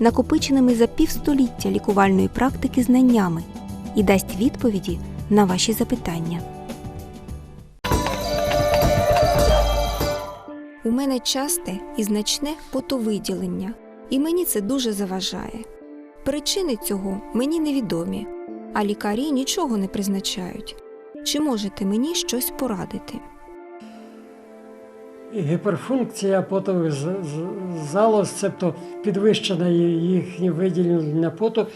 накопиченими за півстоліття лікувальної практики знаннями і дасть відповіді на ваші запитання. У мене часте і значне потовиділення, і мені це дуже заважає. Причини цього мені невідомі, а лікарі нічого не призначають. Чи можете мені щось порадити? Гіперфункція потових залоз, тобто підвищене їхнє виділення поту,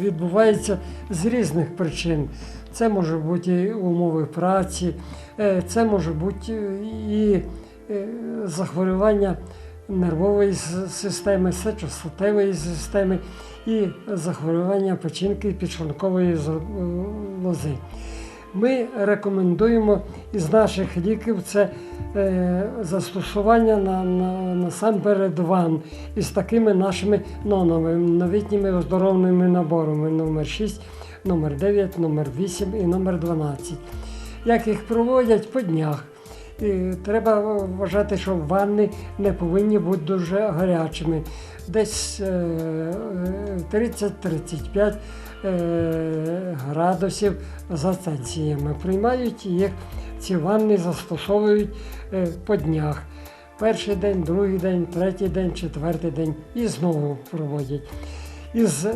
відбувається з різних причин. Це може бути і умови праці, е, це може бути і е, захворювання нервової системи, сечостатевої системи і захворювання печінки підшлункової лози. Ми рекомендуємо із наших ліків це е, застосування на, на, насамперед ван із такими нашими новими новітніми оздоровними наборами номер 6, номер 9, номер 8 і номер 12. Як їх проводять по днях. І треба вважати, що ванни не повинні бути дуже гарячими. Десь е, е, 30-35 е, градусів за Цельсіями. Приймають їх, ці ванни застосовують е, по днях. Перший день, другий день, третій день, четвертий день і знову проводять. Із е,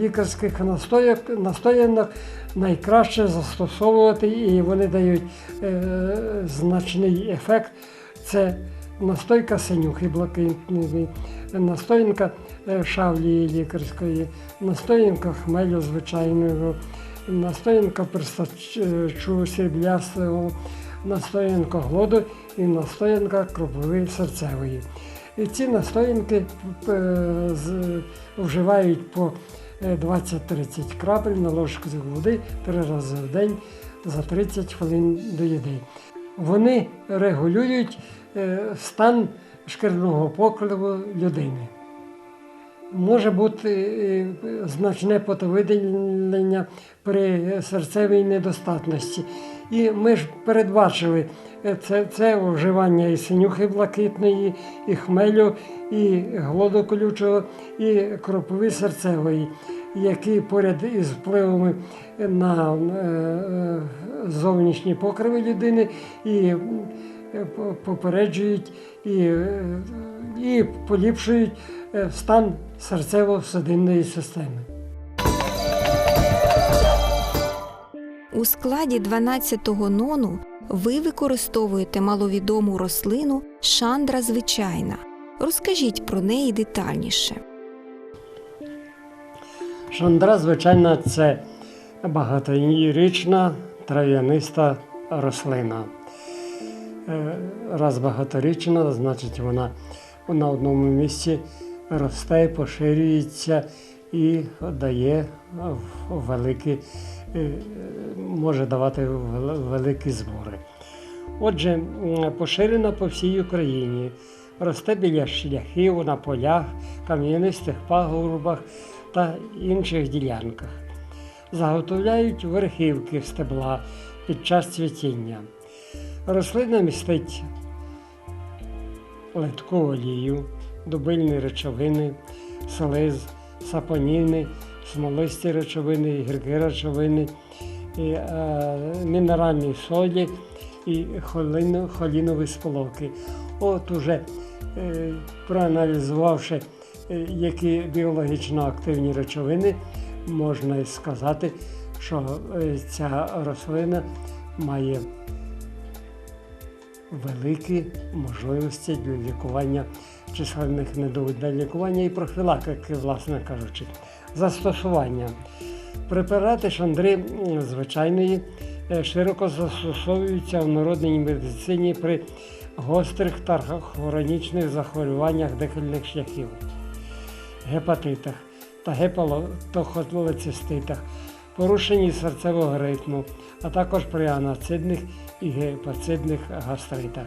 лікарських настояк, настоянок найкраще застосовувати, і вони дають е, значний ефект. Це настойка синюхи блакитної, настоянка е, шавлії лікарської, настоянка хмелю звичайного, настоянка перстачу сріблястого, настоянка глоду і настоянка кропиви серцевої. І ці настоянки е, вживають по е, 20-30 крапель на ложку води три рази в день за 30 хвилин до їди. Вони регулюють е, стан шкірного покриву людини. Може бути е, значне потовиділення при серцевій недостатності. І ми ж передбачили е, це, це вживання і синюхи блакитної, і хмелю, і глоду колючого, і кропови серцевої, які поряд із впливами на е, е, зовнішні покриви людини і е, попереджують і, е, і поліпшують е, стан серцево-судинної системи. У складі 12-го нону ви використовуєте маловідому рослину шандра звичайна. Розкажіть про неї детальніше. Шандра, звичайно, це багаторічна трав'яниста рослина. Е, Раз багаторічна, значить вона на одному місці росте, поширюється і дає великі, е, може давати великі збори. Отже, поширена по всій Україні. Росте біля шляхів, на полях, кам'янистих пагорбах та інших ділянках. Заготовляють верхівки стебла під час цвітіння. Рослина містить литку олію, дубильні речовини, слиз, сапоніни, смолисті речовини, гіркі речовини, і, е, мінеральні солі і холіно, холінові сполуки. От уже е, проаналізувавши, е, які біологічно активні речовини, можна сказати, що е, ця рослина має великі можливості для лікування численних недуг, для лікування і профілактики, власне кажучи, застосування. Препарати шандри звичайної е, широко застосовуються в народній медицині при гострих та хронічних захворюваннях дихальних шляхів, гепатитах, та гепалотохолециститах, порушенні серцевого ритму, а також при анацидних і гепацидних гастритах.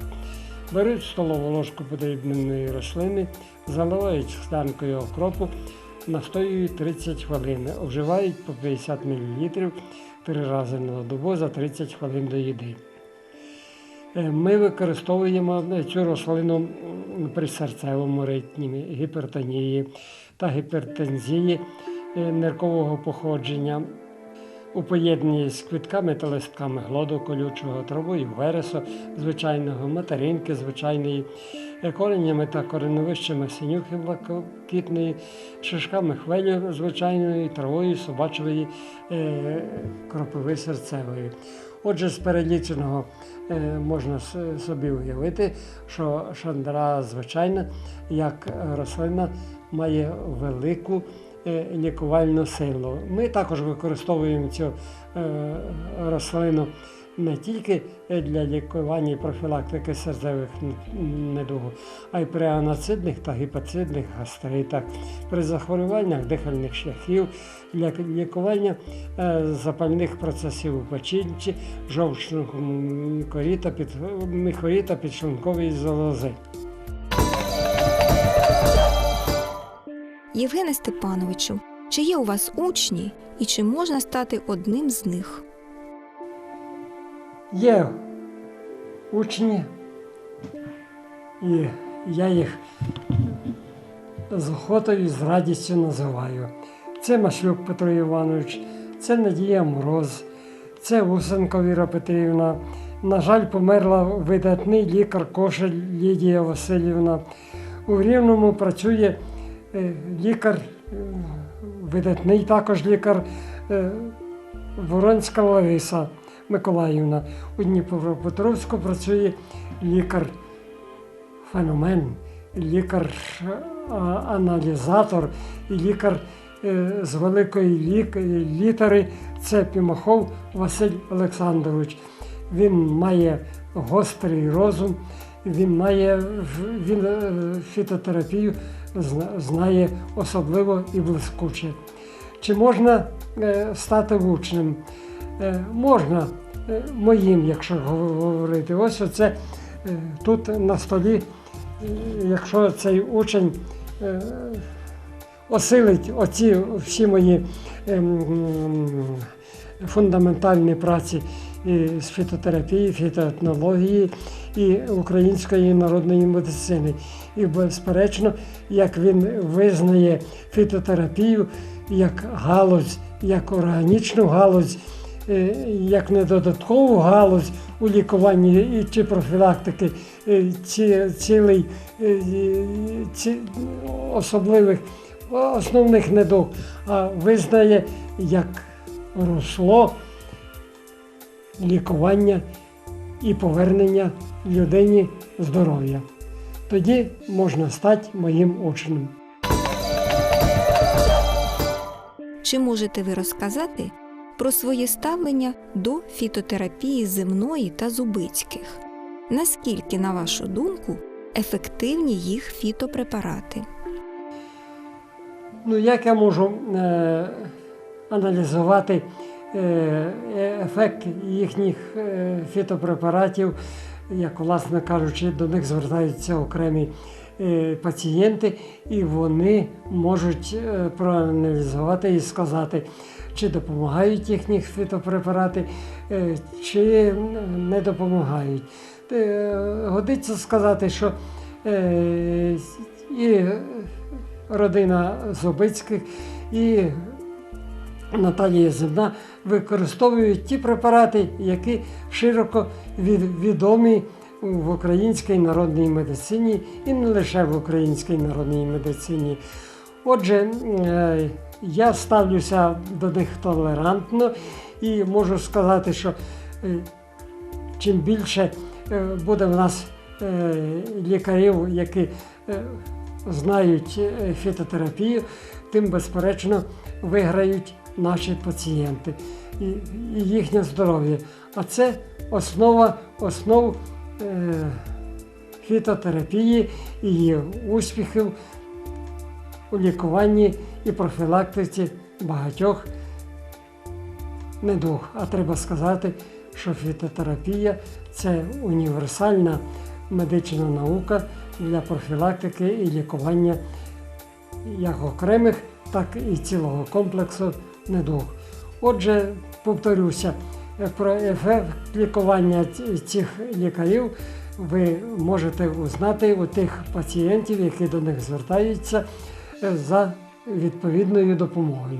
Беруть столову ложку подрібненої рослини, заливають склянкою окропу, настоюють 30 хвилин, вживають по 50 мл три рази на добу за 30 хвилин до їди. Е, Ми використовуємо цю рослину при серцевому ритмі, гіпертонії та гіпертензії е, ниркового походження у поєднанні з квітками та листками глоду колючого, травою вересу, звичайного, материнки звичайної, е, коренями та кореновищами синюхи блакитної, шишками хвелю звичайної, травою собачої е, кропиви серцевої. Отже, з переліченого е, можна собі уявити, що шандра звичайна, як рослина, має велику лікувальну силу. Ми також використовуємо цю е, рослину не тільки для лікування і профілактики серцевих н- недуг, а й при анацидних та гіпацидних гастритах, при захворюваннях дихальних шляхів, для лікування е, запальних процесів у печінці, жовчного під, міхоріта підшлункової залози. Євгене Степановичу, чи є у вас учні і чи можна стати одним з них? Є учні, і я їх з охотою і з радістю називаю. Це Машлюк Петро Іванович, це Надія Мороз, це Усенко Віра Петрівна. На жаль, померла видатний лікар Кошель Лідія Васильівна. У Рівному працює лікар, е, видатний також лікар е, Воронська Лариса Миколаївна. У Дніпропетровську працює лікар феномен, лікар-аналізатор і лікар е, з великої літери це Пімахов Василь Олександрович. Він має гострий розум, він має він е, фітотерапію знає особливо і блискуче. Чи можна е, стати учнем? Е, можна е, моїм, якщо говорити. Ось оце тут на столі, якщо цей учень осилить оці всі мої ем, фундаментальні праці з фітотерапії, фітоетнології і української народної медицини. І безперечно, як він визнає фітотерапію як галузь, як органічну галузь, е, як не додаткову галузь у лікуванні чи профілактики е, ці, цілий е, ці, особливих основних недуг, а визнає як русло лікування і повернення людині здоров'я. Тоді можна стати моїм учнем. Чи можете ви розказати про своє ставлення до фітотерапії земної та зубицьких? Наскільки, на вашу думку, ефективні їх фітопрепарати? Ну, як я можу е, аналізувати ефект їхніх е, фітопрепаратів, як, власне кажучи, до них звертаються окремі е, пацієнти, і вони можуть е, проаналізувати і сказати, чи допомагають їхні фітопрепарати, е, чи не допомагають. Е, Годиться сказати, що е, і родина Зубицьких і Наталія Земна використовують ті препарати, які широко від- відомі в українській народній медицині і не лише в українській народній медицині. Отже, е, я ставлюся до них толерантно і можу сказати, що е, чим більше е, буде в нас лікарів, які знають фітотерапію, тим безперечно виграють наші пацієнти і, їхнє здоров'я. А це основа основ е, фітотерапії і її успіхів у лікуванні і профілактиці багатьох недуг. А треба сказати, що фітотерапія це універсальна медична наука для профілактики і лікування як окремих, так і цілого комплексу недуг. Отже, повторюся, про ефект лікування цих лікарів ви можете узнати у тих пацієнтів, які до них звертаються е, за відповідною допомогою.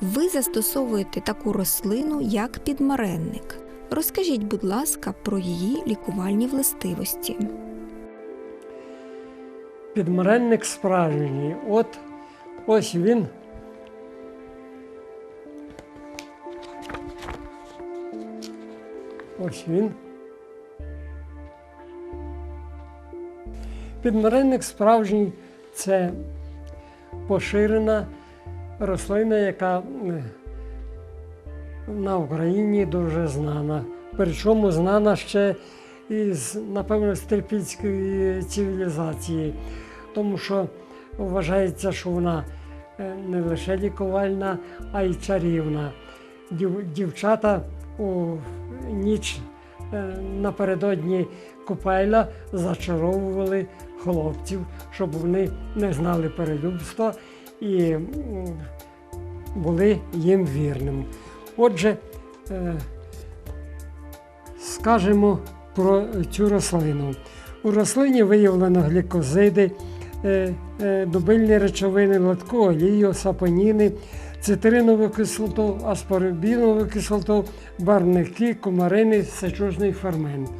Ви застосовуєте таку рослину, як підмаренник. Розкажіть, будь ласка, про її лікувальні властивості. Підмаренник справжній. От ось він. Ось він. Підмаренник справжній це поширена рослина, яка е, на Україні дуже знана. Причому знана ще із, напевно, з трипільської цивілізації, тому що вважається, що вона е, не лише лікувальна, а й чарівна. Дів- Дівчата у ніч е, напередодні купайла зачаровували хлопців, щоб вони не знали перелюбства і були їм вірними. Отже, е, скажемо про цю рослину. У рослині виявлено глікозиди, дубильні речовини, латку, олію, сапоніни, цитринову кислоту, аспорбінову кислоту, барвники, кумарини, сечужний фермент.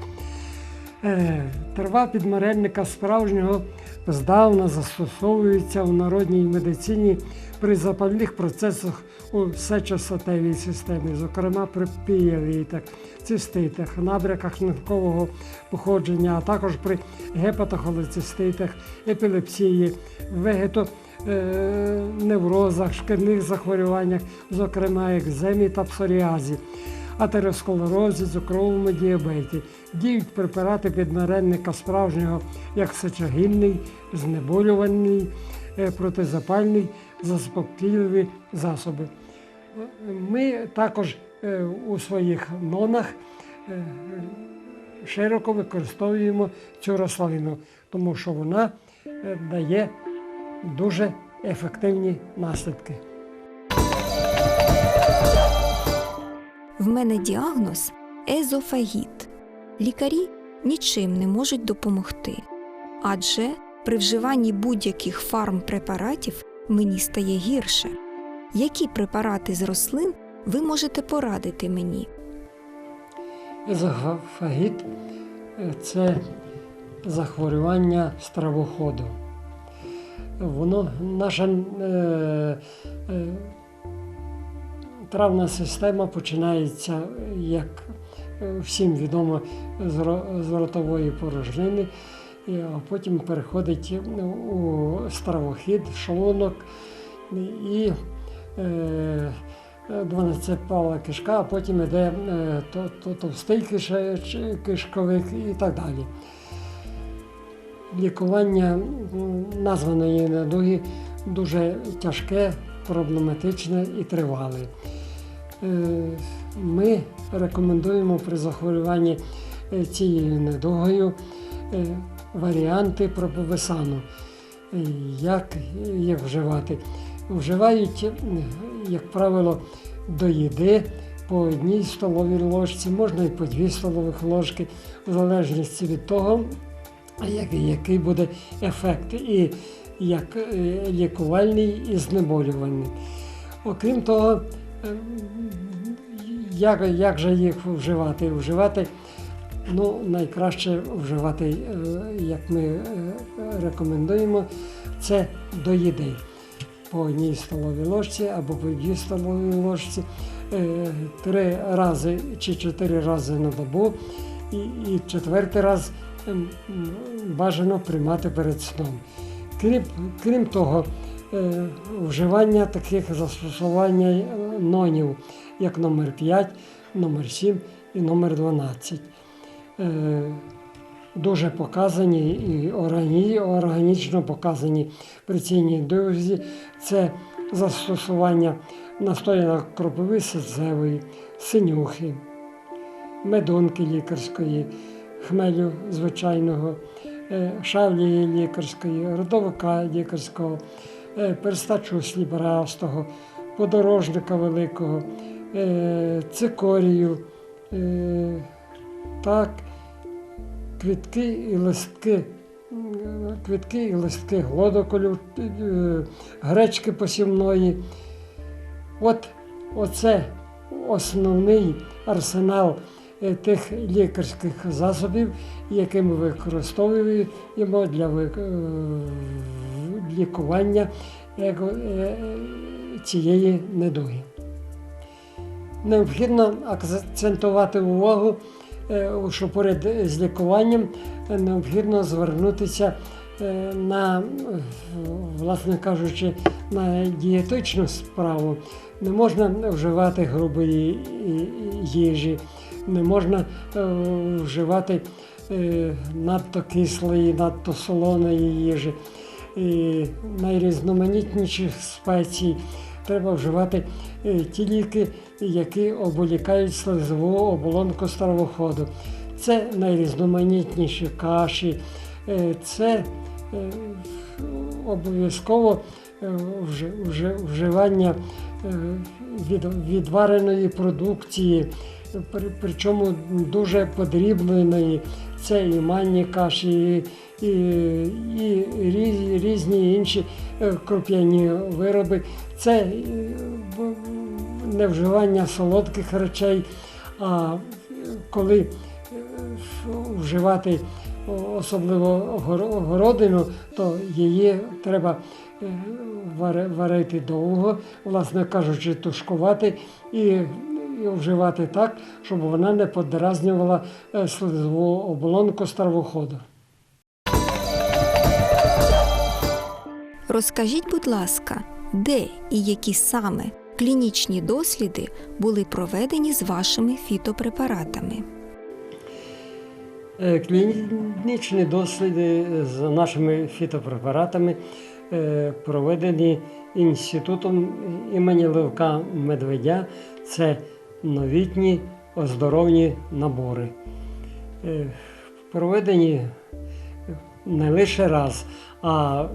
Е, Трава підмарельника справжнього здавна застосовується в народній медицині при запальних процесах у сечостатевій системі, зокрема при пієвітах, циститах, набряках ниркового походження, а також при гепатохолециститах, епілепсії, вегето е, неврозах, шкірних захворюваннях, зокрема екземі та псоріазі атеросклерозі, цукровому діабеті. Діють препарати підмаренника справжнього як сечогінний, знеболювальний, е, протизапальний, заспокійливі засоби. Ми також е, у своїх нонах е, широко використовуємо цю рослину, тому що вона дає дуже ефективні наслідки. В мене діагноз езофагіт. Лікарі нічим не можуть допомогти, адже при вживанні будь-яких фармпрепаратів мені стає гірше. Які препарати з рослин ви можете порадити мені? Езофагіт це захворювання стравоходу. Воно наша е, е, травна система починається, як е, всім відомо, з, ротової порожнини, а потім переходить у стравохід, шлунок і е, 12-пала кишка, а потім йде е, то, то, товстий кишковик і так далі. Лікування названої недуги дуже тяжке, проблематичне і тривале. Е, Ми рекомендуємо при захворюванні е, цією недугою е, варіанти пропивесану. Як їх вживати? Вживають, як правило, до їди по одній столовій ложці, можна і по дві столових ложки, в залежності від того, як- який буде ефект, і як лікувальний і знеболювальний. Окрім того, як, як же їх вживати? Вживати ну, найкраще вживати, е, як ми е, рекомендуємо, це до їди. По одній столовій ложці або по дві столовій ложці е, три рази чи чотири рази на добу, і, і четвертий раз ем, бажано приймати перед сном. Крім, крім того, вживання таких застосування е, нонів, як номер 5, номер 7 і номер 12. Е, дуже показані і органічно показані при цій дозі. Це застосування настоянок кропиви серцевої, синюхи, медонки лікарської, хмелю звичайного, е, шавлії лікарської, родовика лікарського, е, перстачу слібрастого, подорожника великого, е, цикорію, е, так, квітки і листки. Квітки і листки глодоколю, е, гречки посівної. От оце основний арсенал е, тих лікарських засобів, які ми використовуємо для е, лікування е, е, цієї недуги. Необхідно акцентувати увагу, е, що поряд з лікуванням необхідно звернутися на, власне кажучи, на дієтичну справу. Не можна вживати грубої їжі, не можна вживати надто кислої, надто солоної їжі, і найрізноманітніших спецій. Треба вживати е, ті ліки, які оболікають слизову оболонку стравоходу. Це найрізноманітніші каші, е, це е, обов'язково вжи- вжи- вживання від, відвареної продукції, причому дуже подрібленої. Це і манні каші, і, і, і різ- різні інші е, круп'яні вироби. Це е, не вживання солодких речей, а коли е, вживати особливо городину, то її треба варити довго, власне кажучи, тушкувати і, і вживати так, щоб вона не подразнювала слизову оболонку стравоходу. Розкажіть, будь ласка, де і які саме клінічні досліди були проведені з вашими фітопрепаратами? Е, Клінічні досліди з нашими фітопрепаратами е, проведені інститутом імені Левка Медведя. Це новітні оздоровні набори. Е, Проведені не лише раз, а е,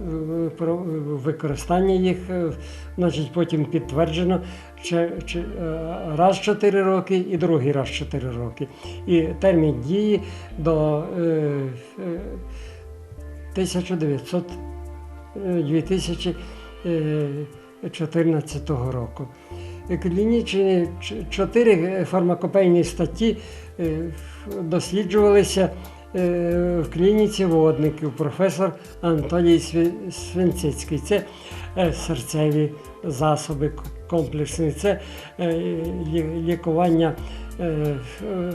про використання їх е, значить, потім підтверджено е, раз в 4 роки і другий раз в 4 роки. І термін дії до е, е, 1900, е, 2014 року. Клінічні чотири фармакопейні статті е, досліджувалися е, в клініці водників професор Анатолій Сві- Свинцицький. Це е, серцеві засоби комплексні, це е, лікування. е, е,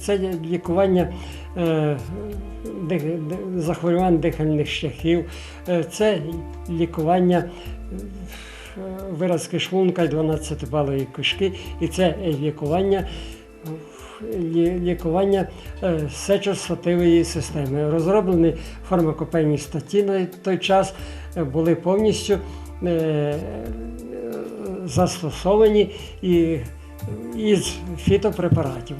Це, лікування е, захворювань дихальних шляхів, е, це лікування е, виразки шлунка 12-балої кишки, і це лікування, лі- лікування е, сечостативої системи. Розроблені фармакопейні статті на той час е, були повністю е, застосовані і із фітопрепаратів.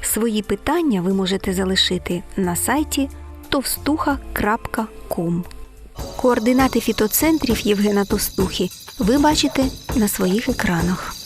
Свої питання ви можете залишити на сайті товстуха.ком. Координати фітоцентрів Євгена Товстухи ви бачите на своїх екранах.